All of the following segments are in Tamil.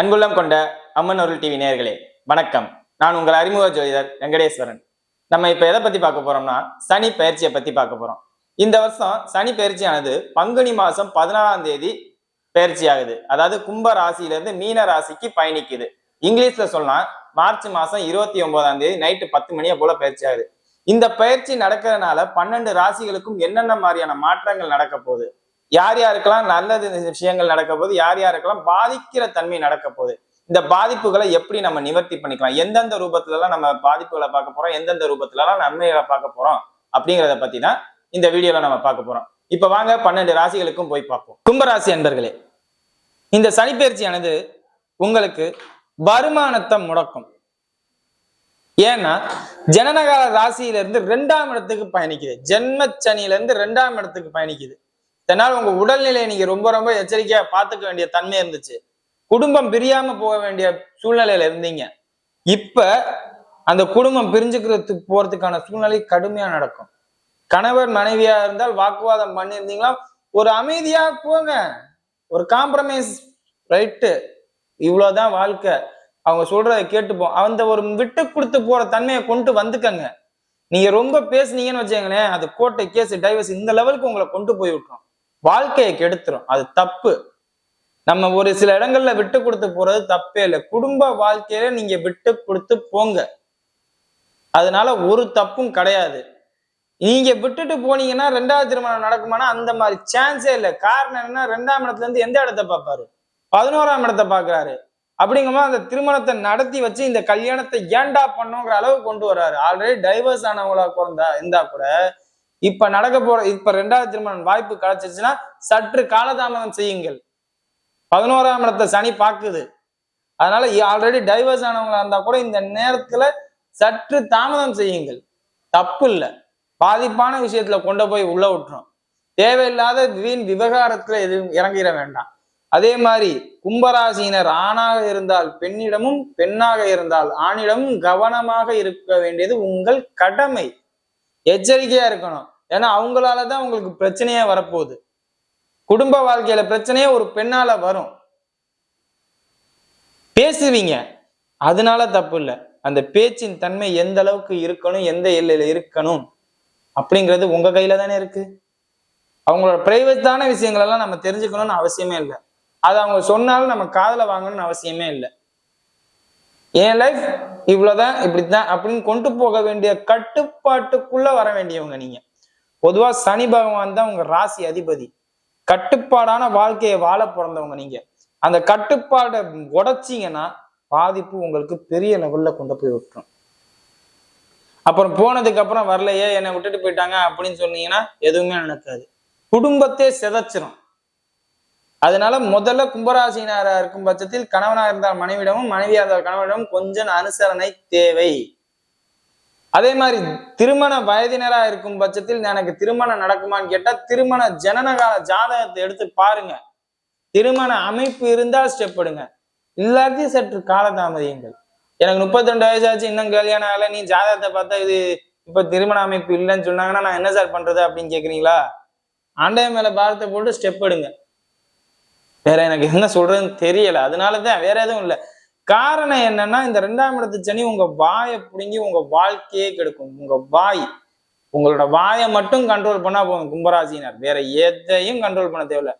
அன்புள்ளம் கொண்ட அம்மன் அருள் டிவி நேர்களே வணக்கம். நான் உங்கள் அறிமுக ஜோதிடர் வெங்கடேஸ்வரன். நம்ம இப்ப எதை பத்தி பார்க்க போறோம்னா சனி பயிற்சியை பத்தி பார்க்க போறோம். இந்த வருஷம் சனி பயிற்சியானது பங்குனி மாசம் பதினாலாம் தேதி பயிற்சி ஆகுது அதாவது கும்ப ராசியில இருந்து மீன ராசிக்கு பயணிக்குது. இங்கிலீஷ்ல சொன்னா மார்ச் மாசம் இருபத்தி ஒன்பதாம் தேதி நைட்டு பத்து மணியை போல பயிற்சி ஆகுது இந்த பயிற்சி நடக்கிறதுனால பன்னெண்டு ராசிகளுக்கும் என்னென்ன மாதிரியான மாற்றங்கள் நடக்க போகுது? யார் யாருக்கெல்லாம் நல்லது இந்த விஷயங்கள் நடக்க போகுது யார் யாருக்கெல்லாம் பாதிக்கிற தன்மை நடக்க போகுது இந்த பாதிப்புகளை எப்படி நம்ம நிவர்த்தி பண்ணிக்கலாம் எந்தெந்த ரூபத்துல எல்லாம் நம்ம பாதிப்புகளை பார்க்க போறோம் எந்தெந்த ரூபத்துல எல்லாம் நன்மைகளை பார்க்க போறோம் அப்படிங்கிறத பத்தி தான் இந்த வீடியோல நம்ம பார்க்க போறோம். இப்ப வாங்க பன்னெண்டு ராசிகளுக்கும் போய் பார்ப்போம். கும்பராசி அன்பர்களே இந்த சனிப்பயிற்சியானது உங்களுக்கு வருமானத்தை முடக்கும். ஏன்னா ஜனனகால ராசியில இருந்து ரெண்டாம் இடத்துக்கு பயணிக்குது ஜென்ம சனியில இருந்து ரெண்டாம் இடத்துக்கு பயணிக்குது. இதனால் உங்க உடல்நிலையை நீங்க ரொம்ப ரொம்ப எச்சரிக்கையா பார்த்துக்க வேண்டிய தன்மை இருந்துச்சு. குடும்பம் பிரியாம போக வேண்டிய சூழ்நிலையில இருந்தீங்க. இப்ப அந்த குடும்பம் பிரிஞ்சுக்கிறதுக்கு போறதுக்கான சூழ்நிலை கடுமையா நடக்கும். கணவர் மனைவியா இருந்தால் வாக்குவாதம் பண்ணியிருந்தீங்களா? ஒரு அமைதியா போங்க. ஒரு காம்ப்ரமைஸ் ரைட்டு இவ்வளவுதான் வாழ்க்கை. அவங்க சொல்றதை கேட்டுப்போம். அந்த ஒரு விட்டு கொடுத்து போற தன்மையை கொண்டு வந்துக்கங்க. நீங்க ரொம்ப பேசுனீங்கன்னு வச்சுக்கங்களேன் அது கோட்டை கேஸ் டைவர்ஸ் இந்த லெவலுக்கு உங்களை கொண்டு போய் விட்டுரும். வாழ்க்கையை கெடுத்துரும். அது தப்பு. நம்ம ஒரு சில இடங்கள்ல விட்டு கொடுத்து போறது தப்பே இல்லை. குடும்ப வாழ்க்கையில நீங்க விட்டு கொடுத்து போங்க. அதனால ஒரு தப்பும் கிடையாது. நீங்க விட்டுட்டு போனீங்கன்னா ரெண்டாவது திருமணம் நடக்குமானா அந்த மாதிரி சான்ஸே இல்லை. காரணம் என்னன்னா ரெண்டாம் இடத்துல இருந்து எந்த இடத்த பார்ப்பாரு? பதினோராம் இடத்த பாக்குறாரு அப்படிங்கும்போது அந்த திருமணத்தை நடத்தி வச்சு இந்த கல்யாணத்தை ஏண்டா பண்ணுங்கிற அளவு கொண்டு வர்றாரு. ஆல்ரெடி டைவர்ஸ் ஆனவங்களா பிறந்தா இருந்தா கூட இப்ப நடக்க போற இப்ப ரெண்டாவது திருமணம் வாய்ப்பு கிடைச்சிச்சுன்னா சற்று காலதாமதம் செய்யுங்கள். பதினோராம் இடத்தை சனி பாக்குது அதனால ஆல்ரெடி டைவர்ஸ் ஆனவங்களா இருந்தா கூட இந்த நேரத்துல சற்று தாமதம் செய்யுங்கள். தப்பு இல்லை. பாதிப்பான விஷயத்துல கொண்டு போய் உள்ள விட்டுரும். தேவையில்லாத வீண் விவகாரத்துல எதுவும் இறங்கிட வேண்டாம். அதே மாதிரி கும்பராசியினர் ஆணாக இருந்தால் பெண்ணிடமும் பெண்ணாக இருந்தால் ஆணிடமும் கவனமாக இருக்க வேண்டியது உங்கள் கடமை. எச்சரிக்கையா இருக்கணும். ஏன்னா அவங்களாலதான் உங்களுக்கு பிரச்சனையே வரப்போகுது. குடும்ப வாழ்க்கையில பிரச்சனையே ஒரு பெண்ணால வரும். பேசுவீங்க. அதனால தப்பு இல்லை. அந்த பேச்சின் தன்மை எந்த அளவுக்கு இருக்கணும் எந்த எல்லையில இருக்கணும் அப்படிங்கிறது உங்க கையில தானே இருக்கு. அவங்களோட பிரைவேட்டான விஷயங்களெல்லாம் நம்ம தெரிஞ்சுக்கணும்னு அவசியமே இல்லை. அது அவங்க சொன்னாலும் நம்ம காதல வாங்கணும்னு அவசியமே இல்லை. என் லைஃப் இவ்வளவுதான் இப்படித்தான் அப்படின்னு கொண்டு போக வேண்டிய கட்டுப்பாட்டுக்குள்ள வர வேண்டியவங்க நீங்க. பொதுவா சனி பகவான் தான் உங்க ராசி அதிபதி. கட்டுப்பாடான வாழ்க்கையை வாழ பிறந்தவங்க நீங்க. அந்த கட்டுப்பாடை உடைச்சிங்கன்னா பாதிப்பு உங்களுக்கு பெரிய லெவல்ல கொண்டு போய் விட்டுரும். அப்புறம் போனதுக்கு அப்புறம் வரலையே என்னை விட்டுட்டு போயிட்டாங்க அப்படின்னு சொன்னீங்கன்னா எதுவுமே நடக்காது. குடும்பத்தை சிதைச்சிரும். அதனால முதல்ல கும்பராசினாரா இருக்கும் பட்சத்தில் கணவனா இருந்தால் மனைவிடமும் மனைவியா இருந்தால் கணவனிடமும் கொஞ்சம் அனுசரணை தேவை. அதே மாதிரி திருமண வயதினரா இருக்கும் பட்சத்தில் எனக்கு திருமணம் நடக்குமான்னு கேட்டா திருமண ஜனனகால ஜாதகத்தை எடுத்து பாருங்க. திருமண அமைப்பு இருந்தால் ஸ்டெப் எடுங்க. இல்லாட்டி சற்று காலதாமதியுங்கள். எனக்கு முப்பத்தி ரெண்டு வயசாச்சு இன்னும் கல்யாணம் ஆகல நீ ஜாதகத்தை பார்த்தா இது இப்ப திருமண அமைப்பு இல்லைன்னு சொன்னாங்கன்னா நான் என்ன சார் பண்றது அப்படின்னு கேக்குறீங்களா? ஆண்டைய மேல பாரத்தை போட்டு ஸ்டெப் எடுங்க. வேற எனக்கு என்ன சொல்றதுன்னு தெரியல. அதனாலதான் வேற எதுவும் இல்லை. காரணம் என்னன்னா இந்த ரெண்டாம் இடத்து சனி உங்க வாயை பிடுங்கி உங்க வாழ்க்கையே கெடுக்கும். உங்க வாய் உங்களோட வாயை மட்டும் கண்ட்ரோல் பண்ணா போதும் கும்பராசினர் வேற எதையும் கண்ட்ரோல் பண்ண தேவையில்ல.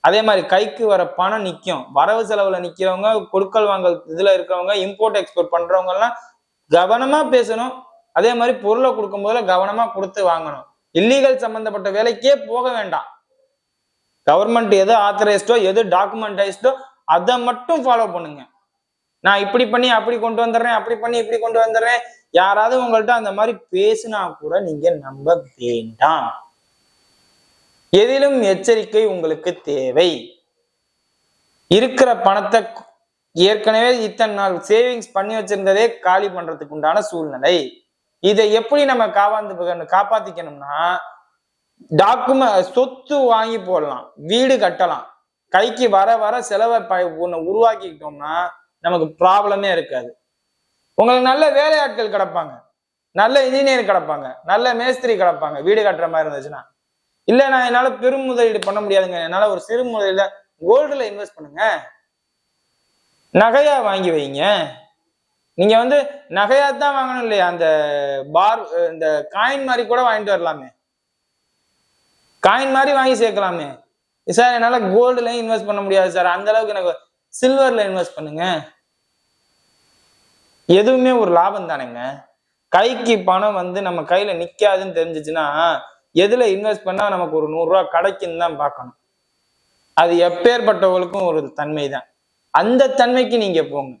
அதே மாதிரி கைக்கு வர பணம் நிற்கும் வரவு செலவுல நிக்கிறவங்க கொடுக்கல் வாங்கல் இதுல இருக்கிறவங்க இம்போர்ட் எக்ஸ்போர்ட் பண்றவங்க எல்லாம் கவனமா பேசணும். அதே மாதிரி பொருளை கொடுக்கும் போதுல கவனமா கொடுத்து வாங்கணும். இல்லீகல் சம்பந்தப்பட்ட வேலைக்கே போக வேண்டாம். கவர்மெண்ட் எது ஆத்தரைஸ்டோ எது டாக்குமெண்டைஸ்டோ அதை மட்டும் ஃபாலோ பண்ணுங்க. நான் இப்படி பண்ணி அப்படி கொண்டு வந்துடுறேன் அப்படி பண்ணி இப்படி கொண்டு வந்துடுறேன். யாராவது உங்கள்ட்ட அந்த மாதிரி பேசினா கூட நீங்க நம்ப வேண்டாம். எதிலும் எச்சரிக்கை உங்களுக்கு தேவை. இருக்கிற பணத்தை ஏற்கனவே இத்தனை நாள் சேவிங்ஸ் பண்ணி வச்சிருந்ததே காலி பண்றதுக்கு உண்டான சூழ்நிலை. இதை எப்படி நம்ம காவாந்து காப்பாத்திக்கணும்னா டாக்குமெண்ட் சொத்து வாங்கி போடலாம் வீடு கட்டலாம். கைக்கு வர வர செலவை ப ஒன்று உருவாக்கிக்கிட்டோம்னா நமக்கு ப்ராப்ளமே இருக்காது. உங்களுக்கு நல்ல வேலையாட்கள் கிடப்பாங்க. நல்ல இன்ஜினியர் கிடப்பாங்க. நல்ல மேஸ்திரி கிடப்பாங்க. வீடு கட்டுற மாதிரி இருந்துச்சுன்னா. இல்லை நான் என்னால் பெரும் முதலீடு பண்ண முடியாதுங்க. என்னால் ஒரு சிறு முதலீடு கோல்டில் இன்வெஸ்ட் பண்ணுங்க. நகையா வாங்கி வைங்க. நீங்க வந்து நகையா தான் வாங்கணும் இல்லையா? அந்த பார் இந்த காயின் மாதிரி கூட வாங்கிட்டு வரலாமே. காயின் மாதிரி வாங்கி சேர்க்கலாமே. சார் என்னால் கோல்டுல இன்வெஸ்ட் பண்ண முடியாது சார் அந்த அளவுக்கு எனக்கு சில்வரில் இன்வெஸ்ட் பண்ணுங்க. எதுவுமே ஒரு லாபம் தானேங்க. கைக்கு பணம் வந்து நம்ம கையில் நிற்காதுன்னு தெரிஞ்சிச்சுன்னா எதில் இன்வெஸ்ட் பண்ணால் நமக்கு ஒரு நூறுரூவா கிடைக்குன்னு தான் பார்க்கணும். அது எப்பேற்பட்டவங்களுக்கும் ஒரு தன்மை தான் அந்த தன்மைக்கு நீங்கள் போங்க.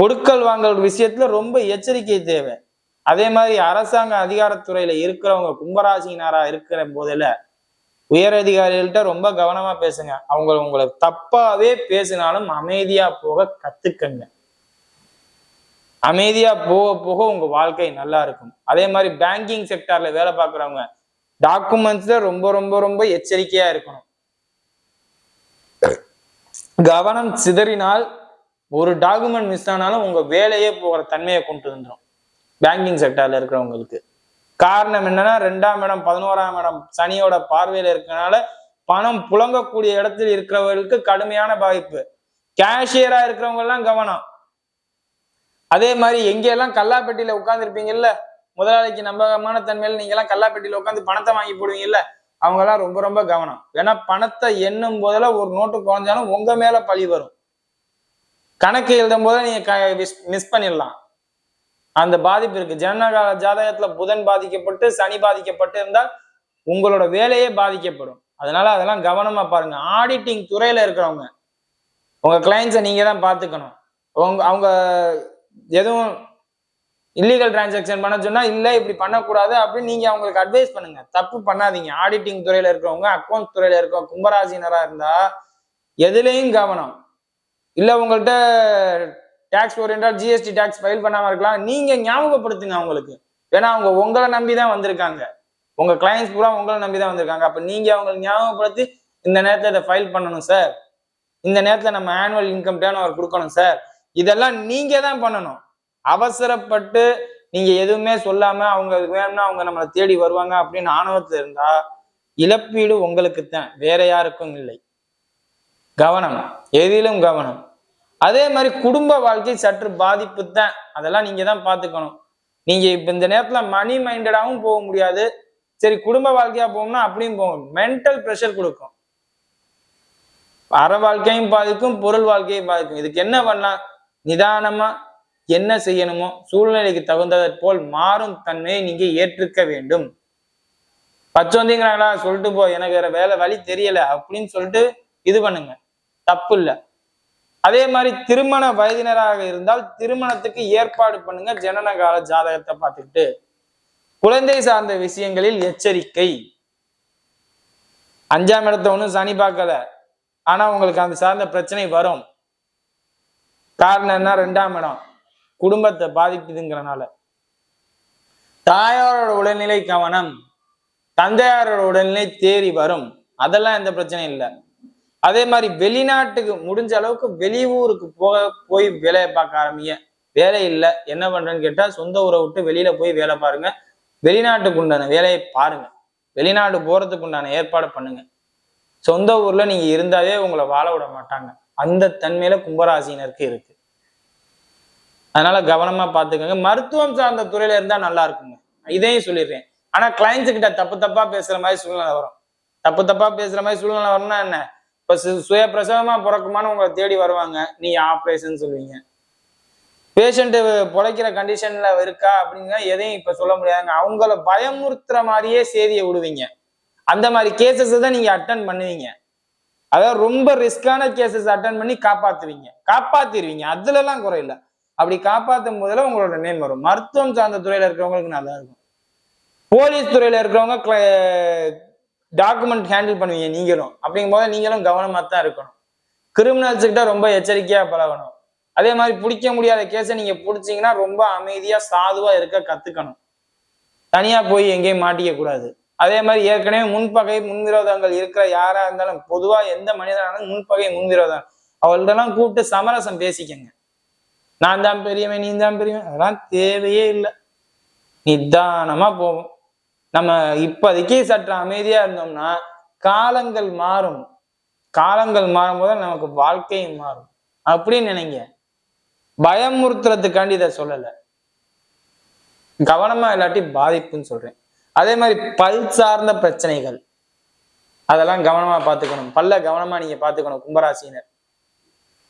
கொடுக்கல் வாங்கல் விஷயத்துல ரொம்ப எச்சரிக்கை தேவை. அதே மாதிரி அரசாங்க அதிகாரத்துறையில இருக்கிறவங்க கும்பராசினாரா இருக்கிற போதில் உயர் அதிகாரிகள்கிட்ட ரொம்ப கவனமா பேசுங்க. அவங்க உங்களை தப்பாவே பேசினாலும் அமைதியா போக கத்துக்கங்க. அமைதியா போக போக உங்க வாழ்க்கை நல்லா இருக்கும். அதே மாதிரி பேங்கிங் செக்டார்ல வேலை பார்க்குறவங்க டாக்குமெண்ட்ஸ்ல ரொம்ப ரொம்ப ரொம்ப எச்சரிக்கையா இருக்கணும். கவனம் சிதறினால் ஒரு டாக்குமெண்ட் மிஸ் ஆனாலும் உங்க வேலையே போகிற தன்மையை கொண்டு வந்துடும் பேங்கிங் செக்டர்ல இருக்கிறவங்களுக்கு. காரணம் என்னன்னா ரெண்டாம் இடம் பதினோராம் இடம் சனியோட பார்வையில இருக்கிறனால பணம் புழங்கக்கூடிய இடத்தில் இருக்கிறவர்களுக்கு கடுமையான பாதிப்பு. கேஷியரா இருக்கிறவங்க எல்லாம் கவனம். அதே மாதிரி எங்கெல்லாம் கல்லாப்பட்டியில உட்காந்துருப்பீங்கல்ல முதலாளிக்கு நம்பகமான தன்மையில் நீங்க எல்லாம் கல்லாப்பட்டியில உட்காந்து பணத்தை வாங்கி போடுவீங்கல்ல அவங்க எல்லாம் ரொம்ப ரொம்ப கவனம். ஏன்னா பணத்தை எண்ணும் போதெல்லாம் ஒரு நோட்டு குறைஞ்சாலும் உங்க மேல பழி வரும். கணக்கு எழுதும் போது நீங்க மிஸ் பண்ணிடலாம். அந்த பாதிப்பு இருக்கு. ஜனகால ஜாதகத்துல புதன் பாதிக்கப்பட்டு சனி பாதிக்கப்பட்டு இருந்தால் உங்களோட வேலையே பாதிக்கப்படும். அதனால அதெல்லாம் கவனமா பாருங்க. ஆடிட்டிங் துறையில இருக்கிறவங்க உங்க கிளைண்ட்ஸை நீங்க தான் பார்த்துக்கணும். உங்க அவங்க எதுவும் இல்லீகல் டிரான்சாக்ஷன் பண்ண சொன்னா இல்லை இப்படி பண்ணக்கூடாது அப்படின்னு நீங்க அவங்களுக்கு அட்வைஸ் பண்ணுங்க. தப்பு பண்ணாதீங்க. ஆடிட்டிங் துறையில இருக்கிறவங்க அக்கௌண்ட்ஸ் துறையில இருக்க கும்பராசினரா இருந்தா எதுலேயும் கவனம். இல்லை உங்கள்கிட்ட டேக்ஸ் ஓரியன்டா ஜிஎஸ்டி டேக்ஸ் ஃபைல் பண்ணாம இருக்கலாம். நீங்கள் ஞாபகப்படுத்துங்க அவங்களுக்கு. ஏன்னா அவங்க உங்களை நம்பி தான் வந்திருக்காங்க. உங்கள் கிளைண்ட்ஸ் பூரா உங்களை நம்பி தான் வந்திருக்காங்க. அப்போ நீங்கள் அவங்களை ஞாபகப்படுத்தி இந்த நேரத்தில் இதை ஃபைல் பண்ணணும் சார் இந்த நேரத்தில் நம்ம ஆனுவல் இன்கம் டேர்ன் அவர் கொடுக்கணும் சார் இதெல்லாம் நீங்கள் தான் பண்ணணும். அவசரப்பட்டு நீங்கள் எதுவுமே சொல்லாமல் அவங்க வேணும்னா அவங்க நம்மளை தேடி வருவாங்க அப்படின்னு ஆணவத்தில் இருந்தால் இழப்பீடு உங்களுக்கு தான் வேற யாருக்கும் இல்லை. கவனம். எதிலும் கவனம். அதே மாதிரி குடும்ப வாழ்க்கை சற்று பாதிப்பு தான் அதெல்லாம் நீங்க தான் பாத்துக்கணும் நீங்க இப்ப இந்த நேரத்துல மணி மைண்டடாவும் போக முடியாது. சரி குடும்ப வாழ்க்கையா போகணும்னா அப்படியும் போகும் மென்டல் ப்ரெஷர் கொடுக்கும். அற வாழ்க்கையும் பாதிக்கும் பொருள் வாழ்க்கையும் பாதிக்கும். இதுக்கு என்ன பண்ணலாம்? நிதானமா என்ன செய்யணுமோ சூழ்நிலைக்கு தகுந்ததை போல் மாறும் தன்மையை நீங்க ஏற்றுக்க வேண்டும். பச்சோந்திங்கிறாங்களா? சொல்லிட்டு போ எனக்கு வேற வேலை வழி தெரியல அப்படின்னு சொல்லிட்டு இது பண்ணுங்க. தப்பு இல்லை. அதே மாதிரி திருமண வயதினராக இருந்தால் திருமணத்துக்கு ஏற்பாடு பண்ணுங்க ஜனனகால ஜாதகத்தை பார்த்துக்கிட்டு. குழந்தை சார்ந்த விஷயங்களில் எச்சரிக்கை. அஞ்சாம் இடத்த ஒன்றும் சனி பார்க்கல. ஆனா உங்களுக்கு அந்த சார்ந்த பிரச்சனை வரும். காரணம் என்ன? ரெண்டாம் இடம். குடும்பத்தை பாதிக்குதுங்கிறனால. தாயாரோட உடல்நிலை கவனம். தந்தையாரோட உடல்நிலை தேறி வரும். அதெல்லாம் எந்த பிரச்சனையும் இல்லை. அதே மாதிரி வெளிநாட்டுக்கு முடிஞ்ச அளவுக்கு வெளியூருக்கு போக போய் வேலையை பார்க்க ஆரம்பிங்க. வேலை இல்லை என்ன பண்றேன்னு கேட்டா சொந்த ஊரை விட்டு வெளியில போய் வேலை பாருங்க. வெளிநாட்டுக்கு உண்டான வேலையை பாருங்க. வெளிநாடு போறதுக்கு உண்டான ஏற்பாடு பண்ணுங்க. சொந்த ஊர்ல நீங்க இருந்தாவே உங்களை வாழ விட மாட்டாங்க. அந்த தன்மையில கும்பராசினருக்கு இருக்கு. அதனால கவனமா பாத்துக்கோங்க மருத்துவம் சார்ந்த துறையில இருந்தா நல்லா இருக்குங்க. இதையும் சொல்லிடுறேன். ஆனா கிளைண்ட்ஸ் கிட்ட தப்பு தப்பா பேசுற மாதிரி சூழ்நிலை வரும். தப்பு தப்பா பேசுற மாதிரி சூழ்நிலை வரும்னா என்ன? இப்ப சுய பிரசவமா பிறக்குமான்னு உங்களை தேடி வருவாங்க. நீ ஆப்ரேஷன் சொல்லுவீங்க. பேஷண்ட்டு பிழைக்கிற கண்டிஷன்ல இருக்கா அப்படிங்க எதையும் இப்ப சொல்ல முடியாதுங்க. அவங்கள பயமுறுத்துற மாதிரியே செய்தியை விடுவீங்க. அந்த மாதிரி கேசஸ் தான் நீங்க அட்டன் பண்ணுவீங்க. அதாவது ரொம்ப ரிஸ்கான கேசஸ் அட்டன் பண்ணி காப்பாத்துவீங்க. காப்பாத்திடுவீங்க. அதுல எல்லாம் குறையில அப்படி காப்பாத்தும் போதுல உங்களோட நேம் வரும். மருத்துவம் சார்ந்த துறையில இருக்கிறவங்களுக்கு நல்லா இருக்கும் போலீஸ் துறையில இருக்கிறவங்க டாக்குமெண்ட் ஹேண்டில் பண்ணுவீங்க நீங்களும். அப்படிங்கும் போது நீங்களும் கவனமாக தான் இருக்கணும் கிரிமினல்ஸுக்கிட்ட ரொம்ப எச்சரிக்கையாக பழகணும். அதே மாதிரி பிடிக்க முடியாத கேஸை நீங்கள் பிடிச்சீங்கன்னா ரொம்ப அமைதியாக சாதுவாக இருக்க கற்றுக்கணும் தனியாக போய் எங்கேயும் மாட்டிக்க கூடாது. அதே மாதிரி ஏற்கனவே முன்பகை முன்விரோதங்கள் இருக்கிற யாரா இருந்தாலும் பொதுவா எந்த மனிதனாலும் முன்பகை முன்விரோதம். அவள்கிட்டலாம் கூப்பிட்டு சமரசம் பேசிக்கங்க. நான் தான் பெரியவன் நீ தான் பெரியவன் அதெல்லாம் தேவையே இல்லை. நிதானமா போவோம். நம்ம இப்போதைக்கு சற்று அமைதியா இருந்தோம்னா காலங்கள் மாறும். காலங்கள் மாறும்போது நமக்கு வாழ்க்கையும் மாறும். அப்படின்னு நினைங்க. பயமுறுத்துறதுக்காண்டி இதை சொல்லலை. கவனமா இல்லாட்டி பாதிப்புன்னு சொல்றேன். அதே மாதிரி பல் சார்ந்த பிரச்சனைகள். அதெல்லாம் கவனமா பார்த்துக்கணும். பல்ல கவனமா நீங்க பார்த்துக்கணும் கும்பராசினர்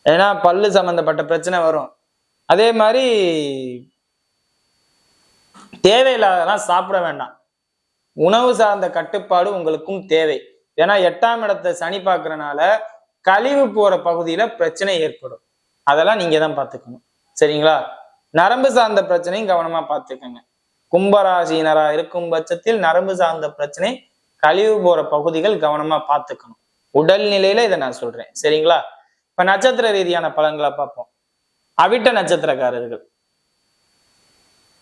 ஏன்னா பல்லு சம்பந்தப்பட்ட பிரச்சனை வரும். அதே மாதிரி தேவையில்லாதெல்லாம் சாப்பிட வேண்டாம். உணவு சார்ந்த கட்டுப்பாடு உங்களுக்கும் தேவை. ஏன்னா எட்டாம் இடத்தை சனி பார்க்கறனால கழிவு போற பகுதியில பிரச்சனை ஏற்படும். அதெல்லாம் நீங்க தான் பார்த்துக்கணும். சரிங்களா? நரம்பு சார்ந்த பிரச்சனையும் கவனமா பார்த்துக்கோங்க. கும்பராசினரா இருக்கும் பட்சத்தில் நரம்பு சார்ந்த பிரச்சனை கழிவு போற பகுதிகள் கவனமா பார்த்துக்கணும். உடல் நிலையில இதை நான் சொல்றேன். சரிங்களா? இப்ப நட்சத்திர ரீதியான பலன்களை பார்ப்போம். அவிட்ட நட்சத்திரக்காரர்கள்.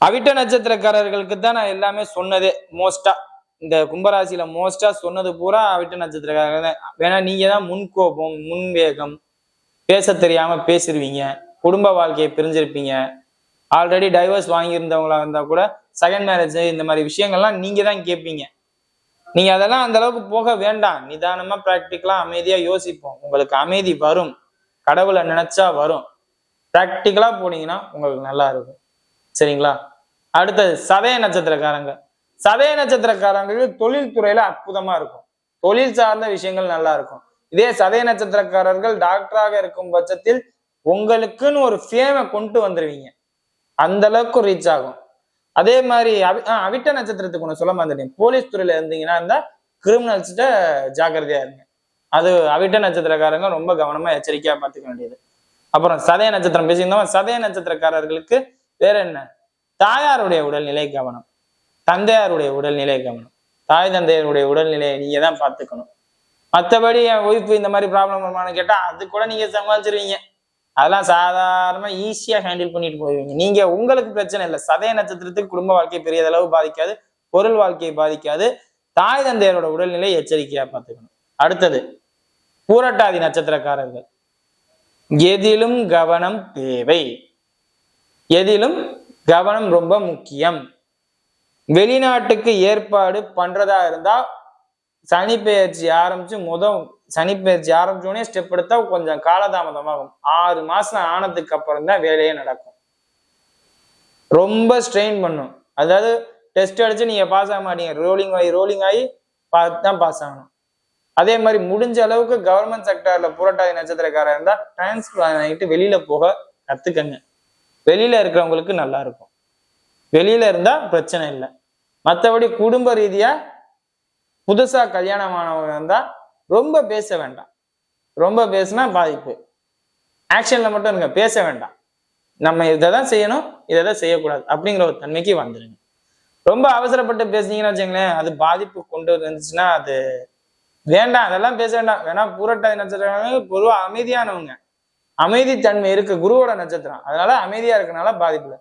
அவிட்ட நட்சத்திரக்காரர்களுக்கு தான் நான் எல்லாமே சொன்னதே மோஸ்டா இந்த கும்பராசியில மோஸ்டா சொன்னது பூரா அவிட்ட நட்சத்திரக்காரர்கள். தான். வேணா நீங்க தான் முன்கோபம் முன்வேகம் பேச தெரியாம பேசிருவீங்க குடும்ப வாழ்க்கையை பிரிஞ்சிருப்பீங்க. ஆல்ரெடி டைவர்ஸ் வாங்கியிருந்தவங்களா இருந்தா கூட செகண்ட் மேரேஜ் இந்த மாதிரி விஷயங்கள்லாம் நீங்க தான் கேட்பீங்க நீங்க அதெல்லாம் அந்த அளவுக்கு போக வேண்டாம். நிதானமா பிராக்டிக்கலா அமைதியா யோசிப்போம். உங்களுக்கு அமைதி வரும். கடவுளை நினைச்சா வரும். பிராக்டிக்கலா போனீங்கன்னா உங்களுக்கு நல்லா இருக்கும். சரிங்களா? அடுத்தது சதய நட்சத்திரக்காரங்க. சதய நட்சத்திரக்காரங்களுக்கு தொழில்துறையில அற்புதமா இருக்கும். தொழில் சார்ந்த விஷயங்கள் நல்லா இருக்கும். இதே சதய நட்சத்திரக்காரர்கள் டாக்டராக இருக்கும் பட்சத்தில் உங்களுக்குன்னு ஒரு ஃபேமை கொண்டு வந்துருவீங்க. அந்த அளவுக்கு ரீச் ஆகும். அதே மாதிரி அவி ஆ, அவிட்ட நட்சத்திரத்துக்கு ஒன்று சொல்ல மாட்டேன் போலீஸ் துறையில இருந்தீங்கன்னா இருந்தால் கிரிமினல்ஸ்கிட்ட ஜாக்கிரதையா இருங்க. அது அவிட்ட நட்சத்திரக்காரங்க ரொம்ப கவனமா எச்சரிக்கையா பார்த்துக்க வேண்டியது. அப்புறம் சதய நட்சத்திரம் பேசியிருந்தோம். சதய நட்சத்திரக்காரர்களுக்கு வேற என்ன? தாயாருடைய உடல்நிலை கவனம். தந்தையாருடைய உடல்நிலை கவனம். தாய் தந்தையருடைய உடல்நிலையை நீங்க தான் பார்த்துக்கணும். மற்றபடி என் ஒய்ஃப் இந்த மாதிரி ப்ராப்ளம் வருமானு கேட்டா அது கூட நீங்க சமாளிச்சிருவீங்க. அதெல்லாம் சாதாரணமா ஈஸியா ஹேண்டில் பண்ணிட்டு போயிருவீங்க. நீங்க உங்களுக்கு பிரச்சனை இல்லை. சதய நட்சத்திரத்துக்கு குடும்ப வாழ்க்கை பெரிய அளவு பாதிக்காது. பொருள் வாழ்க்கையை பாதிக்காது. தாய் தந்தையரோட உடல்நிலை எச்சரிக்கையா பார்த்துக்கணும். அடுத்தது பூரட்டாதி நட்சத்திரக்காரர்கள். எதிலும் கவனம் தேவை. எதிலும் கவனம் ரொம்ப முக்கியம். வெளிநாட்டுக்கு ஏற்பாடு பண்றதா இருந்தா சனி பெயர்ச்சி ஆரம்பிச்சு முத சனி பெயர்ச்சி ஆரம்பிச்சோடனே ஸ்டெப் எடுத்தா கொஞ்சம் காலதாமதமாகும். ஆறு மாசம் ஆனதுக்கு அப்புறம் தான் வேலையே நடக்கும். ரொம்ப ஸ்ட்ரெயின் பண்ணும். அதாவது டெஸ்ட் அடிச்சு நீங்க பாஸ் ஆக மாட்டீங்க. ரோலிங் ஆகி ரோலிங் ஆகி பார்த்து தான் பாஸ் ஆகணும். அதே மாதிரி முடிஞ்ச அளவுக்கு கவர்மெண்ட் செக்டர்ல புரட்டாதி நட்சத்திரக்காரர் இருந்தா டிரான்ஸ்ஃபர் ஆகிட்டு வெளியில போக கத்துக்கங்க. வெளியில இருக்கிறவங்களுக்கு நல்லா இருக்கும். வெளியில இருந்தா பிரச்சனை இல்லை. மற்றபடி குடும்ப ரீதியா புதுசா கல்யாணமானவங்க இருந்தா ரொம்ப பேச வேண்டாம். ரொம்ப பேசினா பாதிப்பு. ஆக்ஷன்ல மட்டும் இருங்க பேச வேண்டாம். நம்ம இதை தான் செய்யணும் இதை தான் செய்யக்கூடாது அப்படிங்கிற ஒரு தன்மைக்கு வந்துடுங்க ரொம்ப அவசரப்பட்டு பேசுனீங்கன்னு வச்சுங்களேன் அது பாதிப்பு கொண்டு வந்துச்சுன்னா அது வேண்டாம் அதெல்லாம் பேச வேண்டாம். வேணா பூரட்டாதி நட்சத்திரம் பொதுவாக அமைதியானவங்க. அமைதித்தன்மை இருக்கு குருவோட நட்சத்திரம். அதனால அமைதியா இருக்கனால பாதிப்பு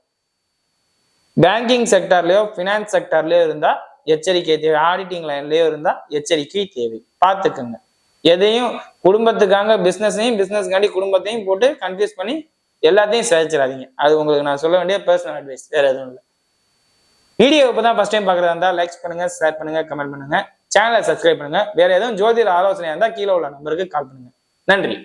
பேங்கிங் செக்டர்லயோ ஃபினான்ஸ் செக்டர்லயோ இருந்தா எச்சரிக்கை தேவை. ஆடிட்டிங் லைன்லயோ இருந்தா எச்சரிக்கை தேவை. பார்த்துக்குங்க. எதையும் குடும்பத்துக்காக பிசினஸையும் பிசினஸ்க்காண்டி குடும்பத்தையும் போட்டு கன்ஃபியூஸ் பண்ணி எல்லாத்தையும் சிதைச்சிடாதீங்க. அது உங்களுக்கு நான் சொல்ல வேண்டிய பர்சனல் அட்வைஸ் வேற எதுவும் இல்லை. வீடியோ இப்போ தான் ஃபர்ஸ்ட் டைம் பார்க்குறதா இருந்தால் லைக்ஸ் பண்ணுங்க ஷேர் பண்ணுங்க கமெண்ட் பண்ணுங்க. சேனலை சப்ஸ்கிரைப் பண்ணுங்க. வேற எதுவும் ஜோதிட ஆலோசனையாக இருந்தால் கீழே உள்ள நம்பருக்கு கால் பண்ணுங்க. நன்றி.